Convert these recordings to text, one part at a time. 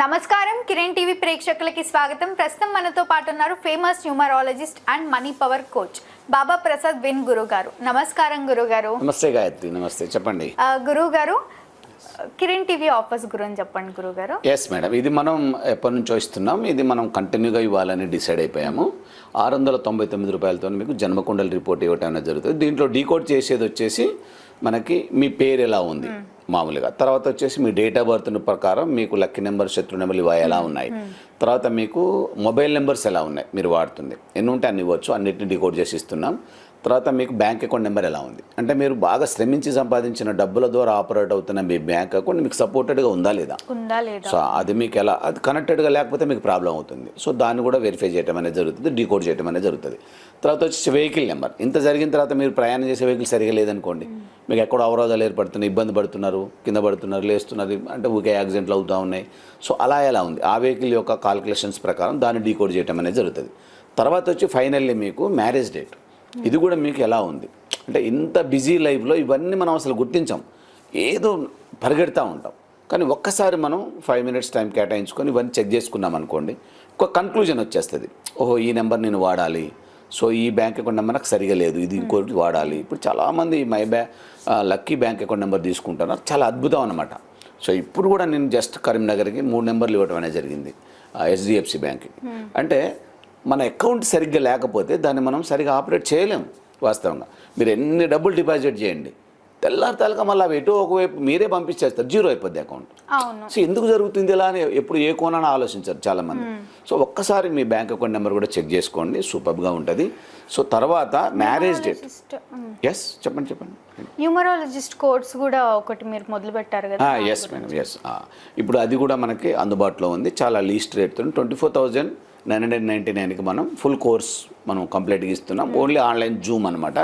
నమస్కారం. కిరణ్ టీవీ ప్రేక్షకులకి స్వాగతం. ప్రస్తుతం మనతో పాటు ఉన్నారు famous numerologist and money power coach Baba Prasad win గురువు గారు నమస్కారం గురువు గారు నమస్తే గాయత్రి నమస్తే. చెప్పండి. గురువు గారు కిరణ్ టీవీ ఆఫర్స్ గురించి చెప్పండి గురువు గారు ఎస్ మేడం ఇది మనం ఎప్పటి నుంచో ఇస్తున్నాం. ఇది మనం కంటిన్యూగా ఇవ్వాలని డిసైడ్ అయిపోయాము. ఆరు వందల తొంభై తొమ్మిది రూపాయలతో మీకు జన్మకుండల రిపోర్ట్ ఇవ్వటం అనేది జరుగుతుంది. దీంట్లో డీకోడ్ చేసేది వచ్చేసి మనకి మీ పేరు ఎలా ఉంది? మామూలుగా. తర్వాత వచ్చేసి మీ డేట్ ఆఫ్ బర్త్ ప్రకారం మీకు లక్కీ నెంబర్ శత్రు నెంబర్లు ఇవి ఎలా ఉన్నాయి? తర్వాత మీకు మొబైల్ నెంబర్స్ ఎలా ఉన్నాయి? మీరు వాడుతుంది. ఎన్ని ఉంటే అన్ని ఇవ్వచ్చు. అన్నిటిని డీకోడ్ చేసి ఇస్తున్నాం. తర్వాత మీకు బ్యాంక్ అకౌంట్ నెంబర్ ఎలా ఉంది? అంటే మీరు బాగా శ్రమించి సంపాదించిన డబ్బుల ద్వారా ఆపరేట్ అవుతున్న మీ బ్యాంక్ అకౌంట్ మీకు సపోర్టెడ్గా ఉందా లేదా? ఉందా లేదా? సో అది మీకు ఎలా అది కనెక్టెడ్గా లేకపోతే మీకు ప్రాబ్లం అవుతుంది. సో దాన్ని కూడా వెరిఫై చేయడం అనేది జరుగుతుంది డీకోడ్ చేయడం అనేది జరుగుతుంది. తర్వాత వచ్చేసి వెహికల్ నెంబర్. ఇంత జరిగిన తర్వాత మీరు ప్రయాణం చేసే వెహికల్ సరిగా లేదనుకోండి. మీకు ఎక్కడో అవరోధాలు ఏర్పడుతున్నాయి ఇబ్బంది పడుతున్నారు కింద పడుతున్నారు లేస్తున్నది అంటే ఊకే యాక్సిడెంట్లు అవుతూ ఉన్నాయి. సో అలా ఎలా ఉంది? ఆ వెహికల్ యొక్క కాల్కులేషన్స్ ప్రకారం దాన్ని డీకోడ్ చేయడం అనేది జరుగుతుంది. తర్వాత వచ్చి ఫైనల్లీ మీకు మ్యారేజ్ డేట్. ఇది కూడా మీకు ఎలా ఉంది? అంటే ఇంత బిజీ లైఫ్లో ఇవన్నీ మనం అసలు గుర్తించాం. ఏదో పరిగెడతా ఉంటాం. కానీ ఒక్కసారి మనం ఫైవ్ మినిట్స్ టైం కేటాయించుకొని ఇవన్నీ చెక్ చేసుకున్నాం అనుకోండి ఒక కన్క్లూజన్ వచ్చేస్తుంది. ఓహో ఈ నెంబర్ నేను వాడాలి. సో ఈ బ్యాంక్ అకౌంట్ నెంబర్ నాకు సరిగా లేదు. ఇది ఇంకోటి వాడాలి. ఇప్పుడు చాలామంది మై బ్యా లక్కీ బ్యాంక్ అకౌంట్ నెంబర్ తీసుకుంటున్నారు చాలా అద్భుతం అనమాట సో ఇప్పుడు కూడా నేను జస్ట్ కరీంనగర్కి మూడు నెంబర్లు ఇవ్వడం అనేది జరిగింది హెచ్డిఎఫ్సి బ్యాంక్కి. అంటే మన అకౌంట్ సరిగ్గా లేకపోతే దాన్ని మనం సరిగ్గా ఆపరేట్ చేయలేం వాస్తవంగా. మీరు ఎన్ని డబ్బులు డిపాజిట్ చేయండి తెల్లారి తెలక మళ్ళీ అవి ఎటో ఒకవైపు మీరే పంపించేస్తారు. జీరో అయిపోద్ది అకౌంట్ సో ఎందుకు జరుగుతుంది ఇలా అని ఎప్పుడు ఏ కోణాన ఆలోచించారు చాలామంది. సో ఒక్కసారి మీ బ్యాంక్ అకౌంట్ నెంబర్ కూడా చెక్ చేసుకోండి. సూపర్గా ఉంటుంది. సో తర్వాత మ్యారేజ్ డేట్. ఎస్ చెప్పండి చెప్పండి. న్యూమరాలజిస్ట్ కోర్స్ కూడా ఒకటి మీరు మొదలు పెట్టారు కదా. ఎస్ మేడం ఎస్ ఇప్పుడు అది కూడా మనకి అందుబాటులో ఉంది. చాలా least రేట్తో twenty four thousand nine hundred ninety నైన్కి మనం ఫుల్ కోర్స్ మనం కంప్లీట్గా ఇస్తున్నాం. ఓన్లీ ఆన్లైన్ జూమ్ అనమాట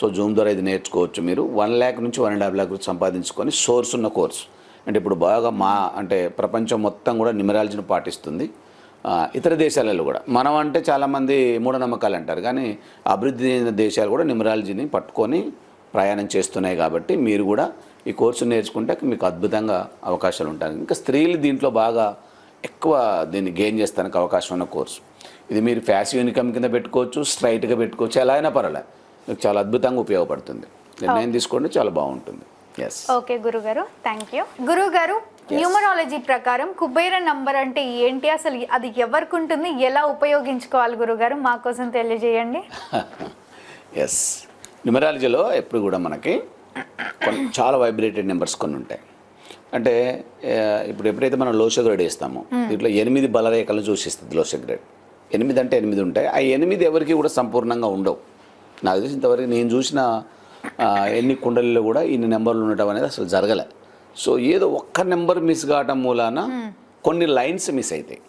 సో జూమ్ ద్వారా ఇది నేర్చుకోవచ్చు మీరు. వన్ ల్యాక్ నుంచి వన్ అండ్ హాఫ్ ల్యాక్ సంపాదించుకొని సోర్స్ ఉన్న కోర్స్. అంటే ఇప్పుడు బాగా మా అంటే ప్రపంచం మొత్తం కూడా నిమరాలజీని పాటిస్తుంది. ఇతర దేశాలలో కూడా. మనం అంటే చాలామంది మూఢనమ్మకాలు అంటారు. కానీ అభివృద్ధి చెందిన దేశాలు కూడా నిమరాలజీని పట్టుకొని ప్రయాణం చేస్తున్నాయి కాబట్టి మీరు కూడా ఈ కోర్సు నేర్చుకుంటే మీకు అద్భుతంగా అవకాశాలు ఉంటాయి. ఇంకా స్త్రీలు దీంట్లో బాగా ఎక్కువ దీన్ని గెయిన్ చేస్తానికి అవకాశం ఉన్న కోర్సు. ఇది మీరు ఫ్యాసివ్ ఇన్కమ్ కింద పెట్టుకోవచ్చు స్ట్రైట్గా పెట్టుకోవచ్చు ఎలా అయినా పర్వాలే. మీకు చాలా అద్భుతంగా ఉపయోగపడుతుంది. నిర్ణయం తీసుకోండి చాలా బాగుంటుంది. ఎస్ ఓకే గురుగారు థ్యాంక్ యూ గురువు గారు న్యూమరాలజీ ప్రకారం కుబేర నంబర్ అంటే ఏంటి? అసలు అది ఎవరికి ఉంటుంది? ఎలా ఉపయోగించుకోవాలి గురుగారు? మా కోసం తెలియజేయండి. ఎస్ న్యూమరాలజీలో ఎప్పుడు కూడా మనకి కొన్ని చాలా వైబ్రేటెడ్ నెంబర్స్ కొన్ని ఉంటాయి అంటే ఇప్పుడు ఎప్పుడైతే మనం లో షుగర్ వేస్తామో దీంట్లో ఎనిమిది బలరేఖలను సూచిస్తుంది లో షుగర్ ఎనిమిది అంటే ఎనిమిది ఉంటాయి. ఆ ఎనిమిది ఎవరికి కూడా సంపూర్ణంగా ఉండవు. నాకు తెలిసి ఇంతవరకు నేను చూసిన ఎన్ని కుండలిలో కూడా ఇన్ని నెంబర్లు ఉండటం అనేది అసలు జరగలే. సో ఏదో ఒక్క నెంబర్ మిస్ కావటం మూలాన కొన్ని లైన్స్ మిస్ అవుతాయి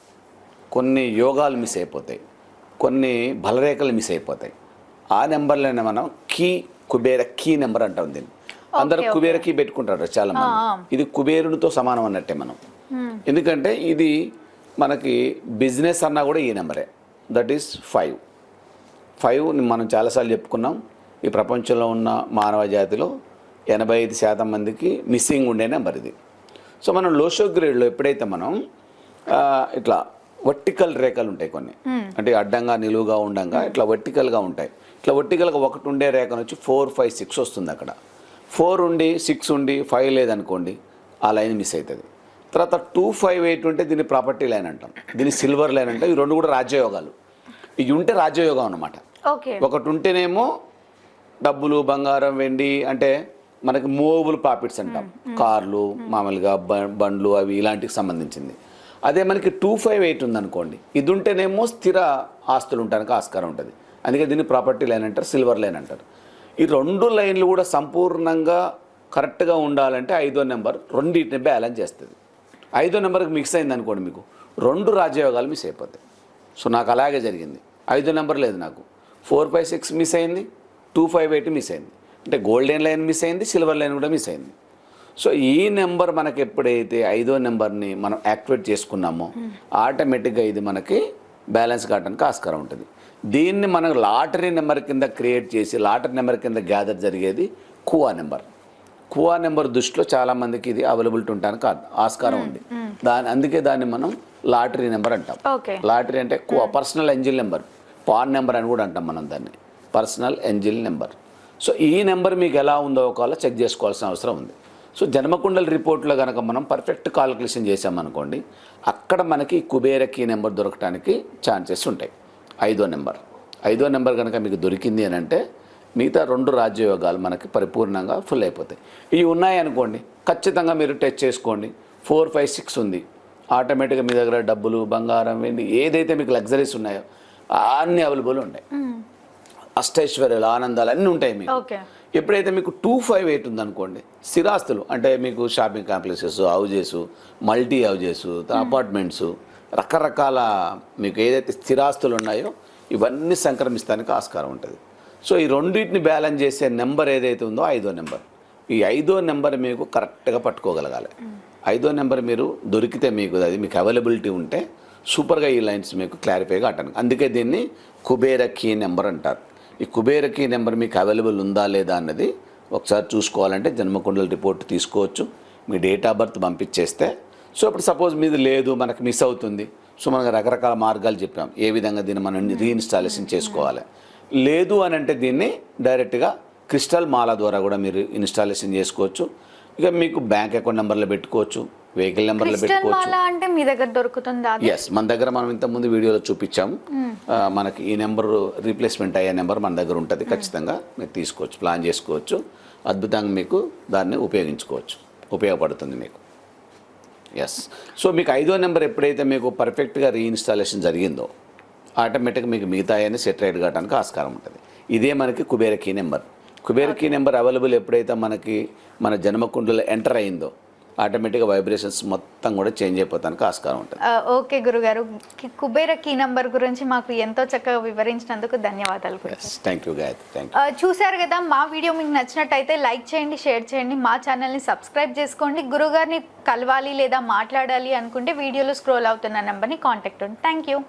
కొన్ని యోగాలు మిస్ అయిపోతాయి. కొన్ని బలరేఖలు మిస్ అయిపోతాయి. ఆ నెంబర్లోనే మనం కీ కుబేర కీ నెంబర్ అంటాం దీన్ని. అందరూ కుబేర కీ పెట్టుకుంటారు చాలా మంది. ఇది కుబేరునితో సమానం అన్నట్టే మనం. ఎందుకంటే ఇది మనకి బిజినెస్ అన్నా కూడా ఈ నెంబరే. దట్ ఈస్ ఫైవ్ ఫైవ్ మనం చాలాసార్లు చెప్పుకున్నాం. ఈ ప్రపంచంలో ఉన్న మానవ జాతిలో ఎనభై ఐదు శాతం మందికి మిస్సింగ్ ఉండే నెంబర్ ఇది. సో మనం లోషో గ్రేడ్లో ఎప్పుడైతే మనం ఇట్లా వర్టికల్ రేఖలు ఉంటాయి కొన్ని. అంటే అడ్డంగా నిలువుగా ఉండంగా ఇట్లా వర్టికల్గా ఉంటాయి. ఇట్లా వర్టికల్గా ఒకటి ఉండే రేఖను వచ్చి ఫోర్ ఫైవ్ సిక్స్ వస్తుంది అక్కడ. ఫోర్ ఉండి సిక్స్ ఉండి ఫైవ్ లేదనుకోండి ఆ లైన్ మిస్ అవుతుంది తర్వాత టూ ఫైవ్ ఎయిట్ ఉంటే దీన్ని ప్రాపర్టీ లైన్ అంటాం. దీన్ని సిల్వర్ లైన్ అంటాం. ఈ రెండు కూడా రాజ్యయోగాలు. ఇవి ఉంటే రాజ్యయోగం అనమాట ఓకే. ఒకటి ఉంటేనేమో డబ్బులు బంగారం వెండి అంటే మనకి మూవబుల్ ప్రాఫిట్స్ అంటాం. కార్లు మామూలుగా బండ్లు అవి ఇలాంటికి సంబంధించింది. అదే మనకి టూ ఫైవ్ ఎయిట్ ఉందనుకోండి ఇది ఉంటేనేమో స్థిర ఆస్తులు ఉండడానికి ఆస్కారం ఉంటుంది. అందుకే దీన్ని ప్రాపర్టీ లైన్ అంటారు సిల్వర్ లైన్ అంటారు. ఈ రెండు లైన్లు కూడా సంపూర్ణంగా కరెక్ట్గా ఉండాలంటే ఐదో నెంబర్ రెండింటిని బ్యాలెన్స్ చేస్తుంది. ఐదో నెంబర్కి మిక్స్ అయింది అనుకోండి మీకు రెండు రాజ్యయోగాలు మిస్ అయిపోతాయి. సో నాకు అలాగే జరిగింది. ఐదో నెంబర్ లేదు నాకు. ఫోర్ ఫైవ్ సిక్స్ మిస్ అయింది టూ ఫైవ్ ఎయిట్ మిస్ అయింది. అంటే గోల్డెన్ లైన్ మిస్ అయింది సిల్వర్ లైన్ కూడా మిస్ అయింది. సో ఈ నెంబర్ మనకి ఎప్పుడైతే ఐదో నెంబర్ని మనం యాక్టివేట్ చేసుకున్నామో ఆటోమేటిక్గా ఇది మనకి బ్యాలెన్స్ కావడానికి ఆస్కారం ఉంటుంది. దీన్ని మనం లాటరీ నెంబర్ కింద క్రియేట్ చేసి లాటరీ నెంబర్ కింద గ్యాదర్ జరిగేది కువా నెంబర్. కువా నెంబర్ దృష్టిలో చాలా మందికి ఇది అవైలబిలిటీ ఉండడానికి ఆస్కారం ఉంది. దాని అందుకే దాన్ని మనం లాటరీ నెంబర్ అంటాం. లాటరీ అంటే personal angel number. PAN number అని కూడా అంటాం మనం దాన్ని. Personal angel number. సో ఈ నెంబర్ మీకు ఎలా ఉందో ఒకవేళ చెక్ చేసుకోవాల్సిన అవసరం ఉంది. సో జన్మకుండల రిపోర్ట్లో కనుక మనం పర్ఫెక్ట్ కాల్కులేషన్ చేసామనుకోండి అక్కడ మనకి కుబేర కీ నెంబర్ దొరకడానికి ఛాన్సెస్ ఉంటాయి. ఐదో నెంబర్. ఐదో నెంబర్ కనుక మీకు దొరికింది అని అంటే మిగతా రెండు రాజ్యయోగాలు మనకి పరిపూర్ణంగా ఫుల్ అయిపోతాయి. ఇవి ఉన్నాయి అనుకోండి ఖచ్చితంగా మీరు టెస్ట్ చేసుకోండి. ఫోర్ ఫైవ్ సిక్స్ ఉంది. ఆటోమేటిక్గా మీ దగ్గర డబ్బులు బంగారం వెండి ఏదైతే మీకు లగ్జరీస్ ఉన్నాయో అన్నీ అవైలబుల్ ఉంటాయి. అష్టైశ్వర్యాలు ఆనందాలు అన్నీ ఉంటాయి మీకు. ఎప్పుడైతే మీకు టూ ఫైవ్ ఎయిట్ ఉందనుకోండి స్థిరాస్తులు అంటే మీకు shopping complexes houses multi houses apartments రకరకాల మీకు ఏదైతే స్థిరాస్తులు ఉన్నాయో ఇవన్నీ సంక్రమిస్తానికి ఆస్కారం ఉంటుంది. సో ఈ రెండింటిని బ్యాలెన్స్ చేసే నెంబర్ ఏదైతే ఉందో ఐదో నెంబర్. ఈ ఐదో నెంబర్ మీకు కరెక్ట్గా పట్టుకోగలగాలి. ఐదో నెంబర్ మీరు దొరికితే మీకు అది మీకు అవైలబిలిటీ ఉంటే సూపర్గా ఈ లైన్స్ మీకు క్లారిఫైగా అంటాను అందుకే దీన్ని కుబేర కీ నెంబర్ అంటారు. ఈ కుబేర కీ నెంబర్ మీకు అవైలబుల్ ఉందా లేదా అన్నది ఒకసారి చూసుకోవాలంటే జన్మకుండల రిపోర్ట్ తీసుకోవచ్చు. మీ డేట్ ఆఫ్ బర్త్ పంపించేస్తే. సో ఇప్పుడు సపోజ్ మీది లేదు మనకు మిస్ అవుతుంది. సో మనకు రకరకాల మార్గాలు చెప్పాం. ఏ విధంగా దీన్ని మనం రీఇన్స్టాలేషన్ చేసుకోవాలి. లేదు అని అంటే దీన్ని డైరెక్ట్గా క్రిస్టల్ మాల ద్వారా కూడా మీరు ఇన్స్టాలేషన్ చేసుకోవచ్చు. ఇక మీకు బ్యాంక్ అకౌంట్ నెంబర్లో పెట్టుకోవచ్చు వెహికల్ నెంబర్లో పెట్టుకోవచ్చు. అంటే మీ దగ్గర దొరుకుతుందా? ఎస్ మన దగ్గర మనం ఇంతకుముందు వీడియోలో చూపించాము. మనకి ఈ నెంబర్ రీప్లేస్మెంట్ అయ్యే నెంబర్ మన దగ్గర ఉంటుంది ఖచ్చితంగా. మీరు తీసుకోవచ్చు ప్లాన్ చేసుకోవచ్చు. అద్భుతంగా మీకు దాన్ని ఉపయోగించుకోవచ్చు ఉపయోగపడుతుంది మీకు. ఎస్ సో మీకు ఐదో నెంబర్ ఎప్పుడైతే మీకు పర్ఫెక్ట్గా రీఇన్స్టాలేషన్ జరిగిందో ఆటోమేటిక్గా మీకు మిగతా అన్ని సెటరైట్ కావడానికి ఆస్కారం ఉంటుంది. ఇదే మనకి Kubera key number. Kubera key number available ఎప్పుడైతే మనకి మన జన్మకుండలో ఎంటర్ అయిందో ఆటోమేటిక్గా వైబ్రేషన్స్ మొత్తం కూడా చేంజ్ అయిపోతానికి ఆస్కారం ఉంటుంది. ఓకే గురుగారు. కుబేర కీ నంబర్ గురించి మాకు ఎంతో చక్కగా వివరించినందుకు ధన్యవాదాలు థ్యాంక్ యూ థ్యాంక్ చూశారు కదా మా వీడియో మీకు నచ్చినట్టయితే లైక్ చేయండి షేర్ చేయండి మా ఛానల్ని సబ్స్క్రైబ్ చేసుకోండి. గురుగారిని కలవాలి లేదా మాట్లాడాలి అనుకుంటే వీడియోలో స్క్రోల్ అవుతున్న నెంబర్ని కాంటాక్ట్ ఉంది థ్యాంక్ యూ